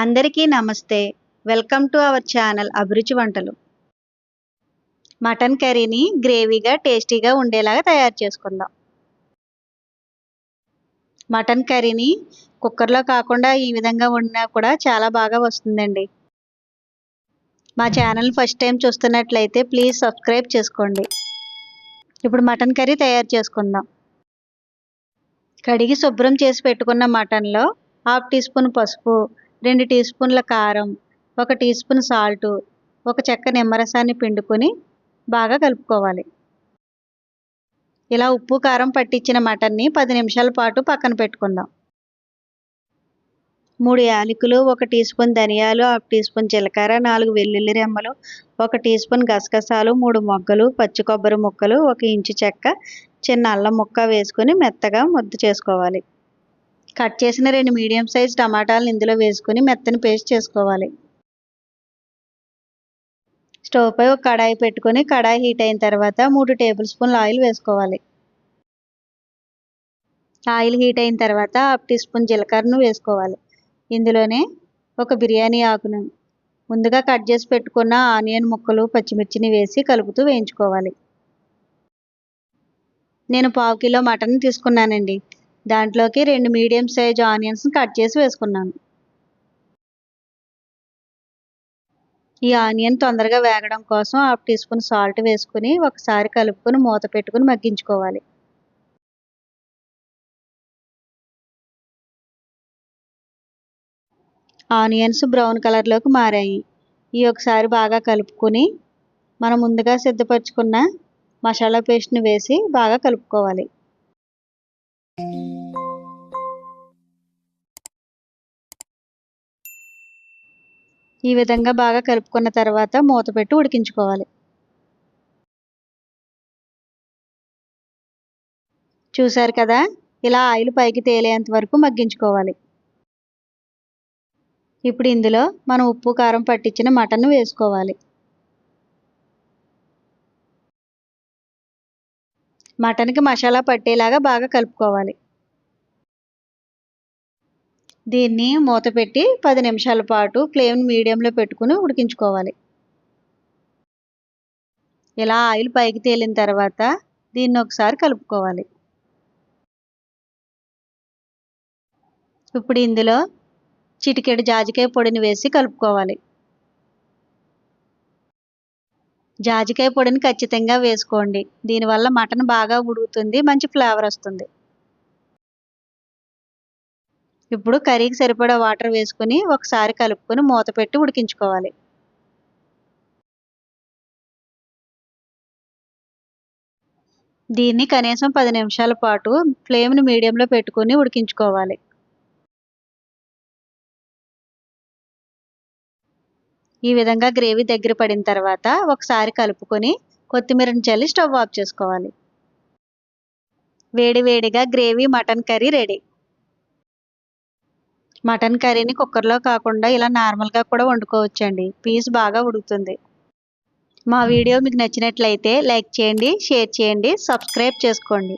అందరికీ నమస్తే. Welcome to our channel అభిరుచి వంటలు. మటన్ కర్రీని గ్రేవీగా టేస్టీగా ఉండేలాగా తయారు చేసుకుందాం. మటన్ కర్రీని కుక్కర్లో కాకుండా ఈ విధంగా వండినా కూడా చాలా బాగా వస్తుందండి. మా ఛానల్ ఫస్ట్ టైం చూస్తున్నట్లయితే ప్లీజ్ సబ్స్క్రైబ్ చేసుకోండి. ఇప్పుడు మటన్ కర్రీ తయారు చేసుకుందాం. కడిగి శుభ్రం చేసి పెట్టుకున్న మటన్లో హాఫ్ టీ స్పూన్ పసుపు రెండు టీ స్పూన్ల కారం ఒక టీ స్పూన్ సాల్ట్ ఒక చెక్క నిమ్మరసాన్ని పిండుకొని బాగా కలుపుకోవాలి. ఇలా ఉప్పు కారం పట్టించిన మటన్ని పది నిమిషాల పాటు పక్కన పెట్టుకుందాం. మూడు యాలకులు ఒక టీ స్పూన్ ధనియాలు హాఫ్ టీ స్పూన్ జీలకర్ర నాలుగు వెల్లుల్లి రెమ్మలు ఒక టీ స్పూన్ గసగసాలు మూడు మొగ్గలు పచ్చి కొబ్బరి ముక్కలు ఒక ఇంచు చెక్క చిన్న అల్లం ముక్క వేసుకొని మెత్తగా ముద్ద చేసుకోవాలి. కట్ చేసిన రెండు మీడియం సైజ్ టమాటాలను ఇందులో వేసుకొని మెత్తని పేస్ట్ చేసుకోవాలి. స్టవ్ పై ఒక కడాయి పెట్టుకొని కడాయి హీట్ అయిన తర్వాత మూడు టేబుల్ స్పూన్ల ఆయిల్ వేసుకోవాలి. ఆయిల్ హీట్ అయిన తర్వాత హాఫ్ టీ స్పూన్ జీలకర్రను వేసుకోవాలి. ఇందులోనే ఒక బిర్యానీ ఆకును ముందుగా కట్ చేసి పెట్టుకున్న ఆనియన్ ముక్కలు పచ్చిమిర్చిని వేసి కలుపుతూ వేయించుకోవాలి. నేను పావు కిలో మటన్ తీసుకున్నానండి. దాంట్లోకి రెండు మీడియం సైజ్ ఆనియన్స్ కట్ చేసి వేసుకున్నాను. ఈ ఆనియన్ తొందరగా వేగడం కోసం హాఫ్ టీ స్పూన్ సాల్ట్ వేసుకుని ఒకసారి కలుపుకొని మూత పెట్టుకుని మగ్గించుకోవాలి. ఆనియన్స్ బ్రౌన్ కలర్లోకి మారాయి. ఈ ఒకసారి బాగా కలుపుకొని మనం ముందుగా సిద్ధపరచుకున్న మసాలా పేస్ట్ని వేసి బాగా కలుపుకోవాలి. ఈ విధంగా బాగా కలుపుకున్న తర్వాత మూత పెట్టి ఉడికించుకోవాలి. చూశారు కదా? ఇలా ఆయిల్ పైకి తేలేంత వరకు మగ్గించుకోవాలి. ఇప్పుడు ఇందులో మనం ఉప్పు కారం పట్టించిన మటన్ వేసుకోవాలి. మటన్కి మసాలా పట్టేలాగా బాగా కలుపుకోవాలి. దీన్ని మూత పెట్టి పది నిమిషాల పాటు ఫ్లేమ్ని మీడియంలో పెట్టుకుని ఉడికించుకోవాలి. ఇలా ఆయిల్ పైకి తేలిన తర్వాత దీన్ని ఒకసారి కలుపుకోవాలి. ఇప్పుడు ఇందులో చిటికెడు జాజికాయ పొడిని వేసి కలుపుకోవాలి. జాజికాయ పొడిని ఖచ్చితంగా వేసుకోండి. దీనివల్ల మటన్ బాగా ఉడుకుతుంది మంచి ఫ్లేవర్ వస్తుంది. ఇప్పుడు కర్రీకి సరిపడా వాటర్ వేసుకుని ఒకసారి కలుపుకొని మూత పెట్టి ఉడికించుకోవాలి. దీన్ని కనీసం పది నిమిషాల పాటు ఫ్లేమ్ని మీడియంలో పెట్టుకుని ఉడికించుకోవాలి. ఈ విధంగా గ్రేవీ దగ్గర పడిన తర్వాత ఒకసారి కలుపుకొని కొత్తిమీరని చల్లి స్టవ్ ఆఫ్ చేసుకోవాలి. వేడి వేడిగా gravy mutton curry ready. Mutton కర్రీని కుక్కర్లో కాకుండా ఇలా నార్మల్గా కూడా వండుకోవచ్చండి. పీస్ బాగా ఉడుకుతుంది. మా వీడియో మీకు నచ్చినట్లయితే లైక్ చేయండి షేర్ చేయండి సబ్స్క్రైబ్ చేసుకోండి.